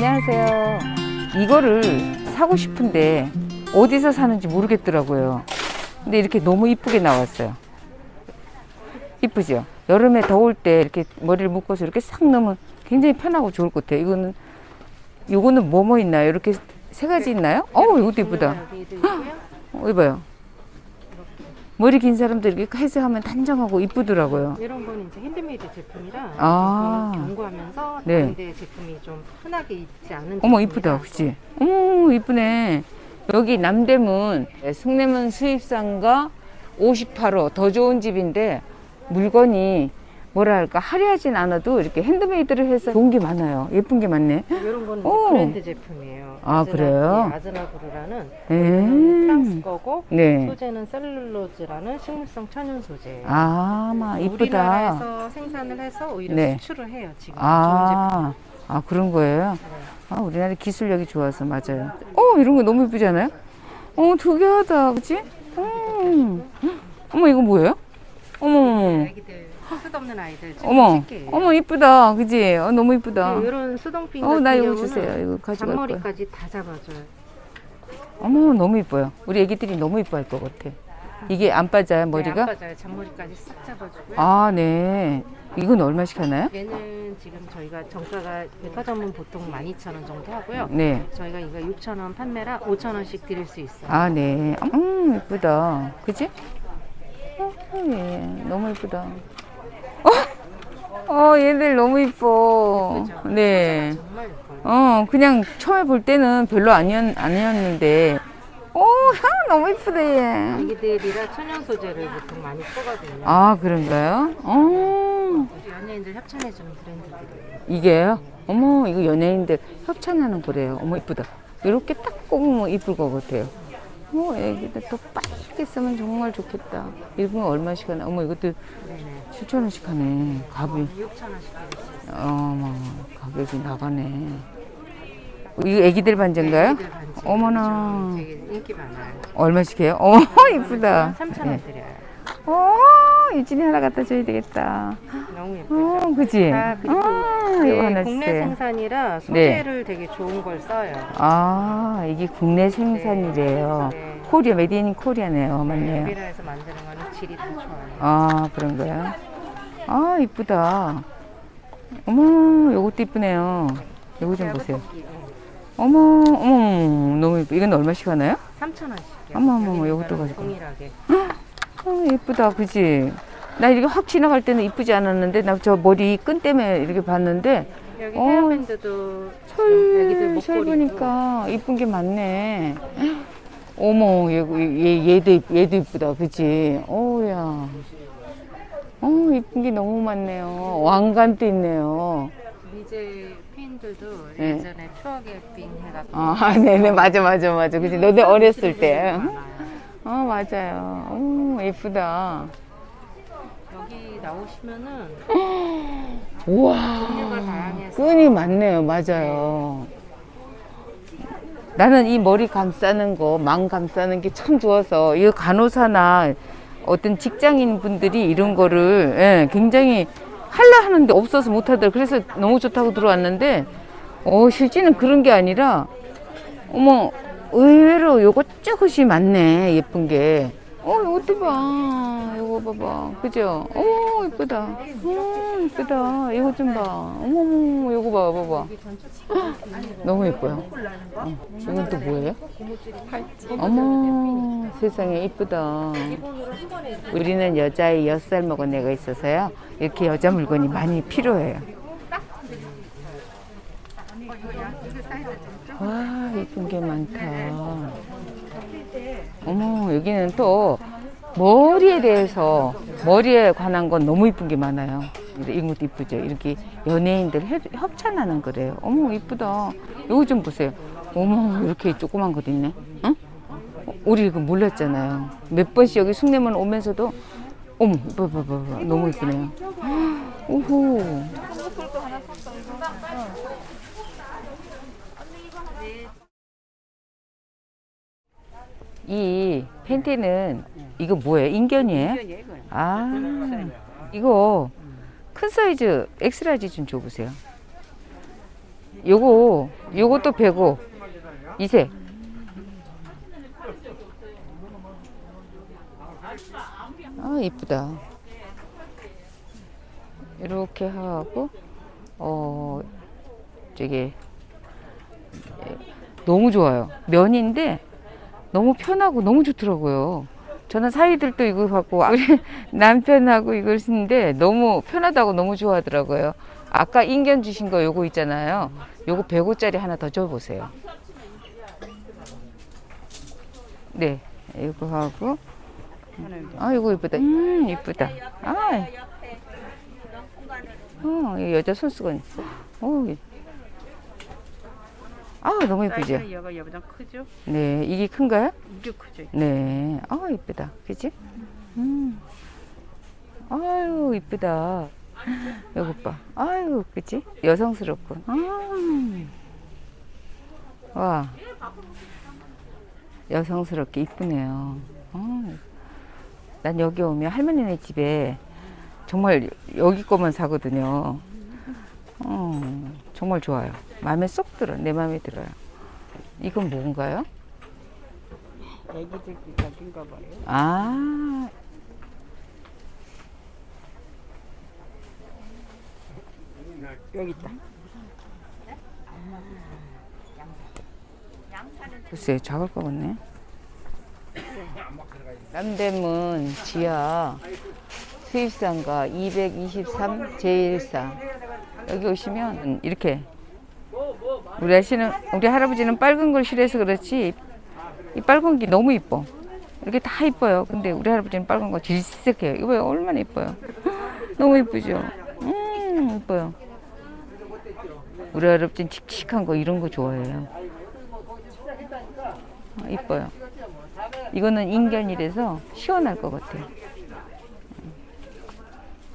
안녕하세요. 이거를 사고 싶은데 어디서 사는지 모르겠더라고요. 근데 이렇게 너무 이쁘게 나왔어요. 이쁘죠? 여름에 더울 때 이렇게 머리를 묶어서 이렇게 싹 넣으면 굉장히 편하고 좋을 것 같아요. 이거는 이거는 뭐뭐 있나요? 이렇게 세 가지 있나요? 어, 이것도 이쁘다. 있고요. 어, 이봐요. 머리 긴 사람들 이렇게 해서 하면 단정하고 이쁘더라고요. 이런 거는 이제 핸드메이드 제품이라 아. 경고하면서 네. 데 제품이 좀 흔하게 입지 않은 어머 이쁘다 그치 어머 이쁘네 여기 남대문 숭례문 수입상가 58호 더 좋은 집인데 물건이 뭐랄까 화려하진 않아도 이렇게 핸드메이드를 해서 좋은 게 많아요 예쁜 게 많네 이런 거는 이제 오. 브랜드 제품이에요. 아, 아즈나- 그래요? 예, 아즈나브르라는 음. 프랑스 거고 네. 소재는 셀룰로즈라는 식물성 천연 소재예요. 아마 이쁘다 우리나라에서 생산을 해서 오히려 네. 수출을 해요. 지금 아, 아 그런 거예요 제품. 아 우리나라 기술력이 좋아서 맞아요 어 이런 거 너무 이쁘잖아요 어 특이하다 그치 음. 어머 이거 뭐예요 어머 어머 어머 아기들 끝없는 아이들 지금 어머, 쉽게 어머 이쁘다, 그지? 어, 너무 이쁘다. 이런 수동핀 어, 같은 나 이거 경우는 주세요. 이거 가져갈 거야. 잔머리까지 다 잡아줘요. 어머, 너무 이뻐요. 우리 애기들이 너무 이뻐할 것 같아. 이게 안 빠져요, 네, 머리가? 안 빠져요. 잔머리까지 싹 잡아주고요. 아, 네. 이건 얼마씩 하나요? 얘는 지금 저희가 정가가 백화점은 보통 12,000원 정도 하고요. 네. 저희가 이거 6,000원 판매라 5,000원씩 드릴 수 있어요. 아, 네. 음, 이쁘다. 그지? 어, 예. 너무 이쁘다. 어, 어, 얘들 너무 이뻐. 예쁘죠? 네. 정말 예뻐요. 어, 그냥 처음에 볼 때는 별로 아니었, 아니었는데. 오, 향 너무 이쁘다, 얘. 아기들이라 천연 소재를 보통 많이 쓰거든요. 아, 그런가요? 어, 연예인들 협찬해주는 브랜드들이에요. 이게요? 어머, 이거 연예인들 협찬하는 거래요. 어머, 이쁘다. 이렇게 딱 꼽으면 이쁠 것 같아요. 어, 애기들 더 빨갛게 쓰면 정말 좋겠다. 이거 얼마씩 하나? 어머, 이것도 네네. 7,000원씩 하네. 값이. 6,000원씩 드릴 수 있어요. 어머, 가격이 나가네. 이거 애기들 반지인가요? 아기들 반지. 어머나. 되게 인기 많아요. 얼마씩 해요? 어머, 이쁘다. 3,000원 네. 드려요. 어, 유진이 하나 갖다 줘야 되겠다. 너무 예쁘죠? 어, 그지? 아, 그리고 아, 네, 이거 하나 국내 주세요. 생산이라 소재를 되게 좋은 걸 써요. 아, 이게 국내 생산이래요. 네. 코리아, 메디인 코리아네요. 맞네요. 우리나라에서 만드는 거는 질이 다 좋아요. 아, 그런 거야? 아, 이쁘다. 어머, 요것도 이쁘네요. 요거 좀 보세요. 어머, 어머, 너무 이쁘. 이건 얼마씩 하나요? 3,000원씩이요. 어머, 어머, 어머, 요것도 가지고. 동일하게. 어, 예쁘다. 그지? 나 이렇게 확 지나갈 때는 이쁘지 않았는데, 나 저 머리 끈 때문에 이렇게 봤는데, 여기 어, 헤어밴드도 철, 철 목걸이도 보니까 이쁜 게 많네. 어머, 얘, 얘, 얘도, 얘도 이쁘다. 그지? 어우야. 어, 이쁜 게 너무 많네요. 왕관도 있네요. 미제 핀들도 네. 예전에 추억의 핀 해갖고 아, 네네, 맞아, 맞아, 맞아. 그지? 너네 어렸을 때. 어, 맞아요. 오, 예쁘다. 여기 나오시면은 우와. 종류가 다양해서 끈이 많네요. 맞아요. 나는 이 머리 감싸는 거, 망 감싸는 게 참 좋아서, 이 간호사나 어떤 직장인 분들이 이런 거를 예, 굉장히 할라 하는데 없어서 못 하더라고요. 그래서 너무 좋다고 들어왔는데, 어, 실제는 그런 게 아니라, 어머, 의외로 요것저것이 많네. 예쁜 게. 어, 이것도 봐. 이거 봐봐. 그죠? 어머, 이쁘다. 어, 이쁘다. 이거 좀 봐. 어머머, 이거 봐, 봐봐. 너무 예뻐요. 어, 이건 또 뭐예요? 어머, 세상에 이쁘다. 우리는 여자의 엿살 먹은 애가 있어서요. 이렇게 여자 물건이 많이 필요해요. 와, 이쁜 게 많다. 어머, 여기는 또 머리에 대해서, 머리에 관한 건 너무 이쁜 게 많아요. 이런 것도 이쁘죠? 이렇게 연예인들 협- 협찬하는 거래요. 어머, 이쁘다. 이거 좀 보세요. 어머, 이렇게 조그만 것 있네. 응? 어, 우리 이거 몰랐잖아요. 몇 번씩 여기 숭례문 오면서도, 어머, 봐봐, 봐봐. 너무 이쁘네요. 오호. 이 팬티는 이거 뭐예요? 인견이에요? 아, 이거 큰 사이즈 엑스라지 좀 줘보세요. 요거 요것도 105 이색 아 이쁘다 이렇게 하고 어 저기 예, 너무 좋아요 면인데 너무 편하고 너무 좋더라고요. 저는 사이들도 이거 갖고 우리 남편하고 이걸 쓰는데 너무 편하다고 너무 좋아하더라고요. 아까 인견 주신 거 요거 있잖아요. 요거 105짜리 하나 더 줘보세요. 네 이거 하고. 아 이거 이쁘다. 음 이쁘다. 아 어, 이 여자 손수건 있어. 어, 이- 아, 너무 예쁘죠? 사이즈는 여가 여보다 크죠? 네, 이게 큰가요? 이게 크죠? 네. 아, 이쁘다. 그지? 음. 아유, 이쁘다. 이거 봐. 아유, 그지? 여성스럽군. 아. 와. 여성스럽게 이쁘네요. 아. 난 여기 오면 할머니네 집에 정말 여기 거만 사거든요. 어, 정말 좋아요. 마음에 쏙 들어. 내 마음에 들어요. 이건 뭔가요? 애기들 비싸진가 봐요. 아, 여기 있다. 글쎄 작을 것 같네. 남대문 지하 수입상가 223 제1사 여기 오시면 이렇게 우리 아씨는 우리 할아버지는 빨간 걸 싫어해서 그렇지 이 빨간 게 너무 이뻐. 이렇게 다 이뻐요. 근데 우리 할아버지는 빨간 거 질색해요. 이거 봐요. 얼마나 이뻐요. 너무 이쁘죠? 음 이뻐요. 우리 할아버지는 칙칙한 거 이런 거 좋아해요. 아, 이뻐요. 이거는 인견이라서 시원할 것 같아요. 음.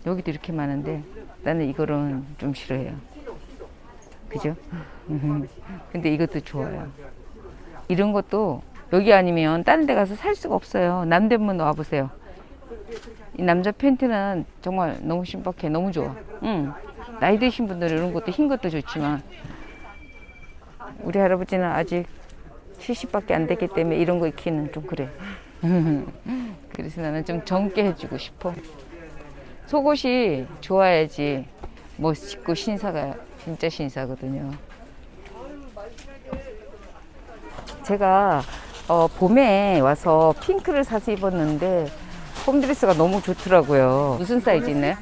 여기도 이렇게 많은데 나는 이거는 좀 싫어해요. 그죠? 근데 이것도 좋아요. 이런 것도 여기 아니면 다른 데 가서 살 수가 없어요. 남대문 와보세요. 이 남자 팬티는 정말 너무 신박해. 너무 좋아. 응. 나이 드신 분들은 이런 것도 흰 것도 좋지만 우리 할아버지는 아직 70밖에 안 됐기 때문에 이런 거 입기는 좀 그래. 그래서 나는 좀 젊게 해주고 싶어. 속옷이 좋아야지 멋있고 신사가 진짜 신사거든요. 제가 어, 봄에 와서 핑크를 사서 입었는데 홈드레스가 너무 좋더라고요. 무슨 사이즈 있나요?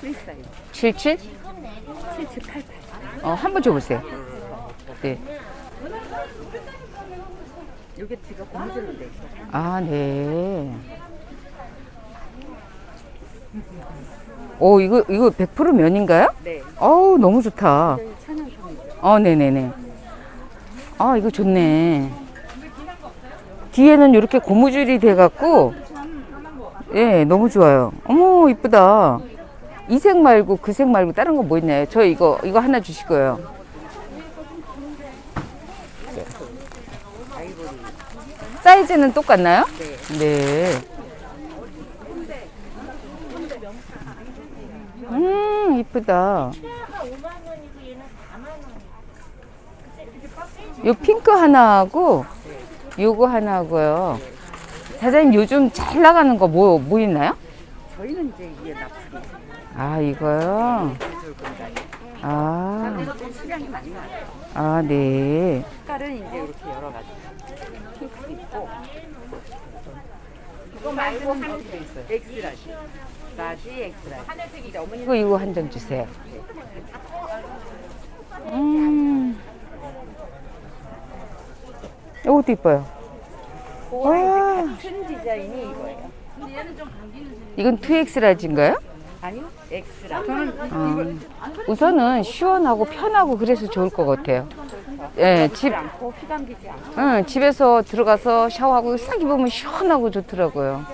프리사이즈. 77? 7788. 어, 한번 줘보세요. 네. 이게 뒤가 고무줄로 돼 있어. 아, 네. 오, 이거, 이거 100% 면인가요? 네. 어우, 너무 좋다. 어, 네네네. 아, 이거 좋네. 뒤에는 이렇게 고무줄이 돼갖고, 예, 너무 좋아요. 어머, 이쁘다. 이 색 말고 그 색 말고 다른 거 뭐 있나요? 저 이거, 이거 하나 주실 거예요. 사이즈는 똑같나요? 네. 네. 음, 이쁘다. 요 핑크 하나하고 요거 하나 하고요. 사장님 요즘 잘 나가는 거 뭐 뭐 있나요? 저희는 이제 이게 나풀이. 아, 이거요. 아, 수량이 많이 나요. 아, 네. 색깔은 이제 이렇게 여러 가지. 핑크도 있고. 이거 말고 한. 엑스라지. 라지 엑스라지. 이제 어머니 이거 이거 한 장 주세요. 음. 이것도 이뻐요. 와. 같은 디자인이 이거예요. 이건 2X 라지인가요? 아니요, 엑스라지. 저는 아, 우선은 시원하고 편하고 그래서 좋을 것 같아요. 예, 집, 않고 휘감기지 않고. 응, 집에서 들어가서 샤워하고 싹 입으면 시원하고 좋더라고요.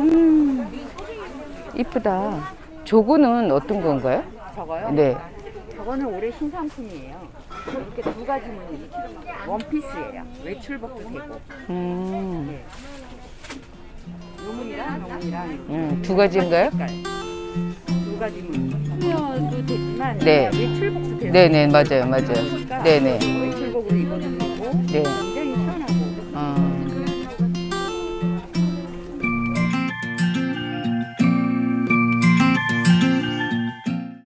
음, 이쁘다. 저거는 어떤 건가요? 저거요? 네. 저거는 올해 신상품이에요. 이렇게 두 가지 무늬. 원피스예요. 외출복도 되고. 음, 요 무늬랑 요 무늬랑 음, 두 가지인가요? 색깔. 두 가지 문. 소녀도 되지만 네. 외출복도 돼요. 네네 맞아요 맞아요. 그러니까 네네. 외출복으로 입어도 되고 네.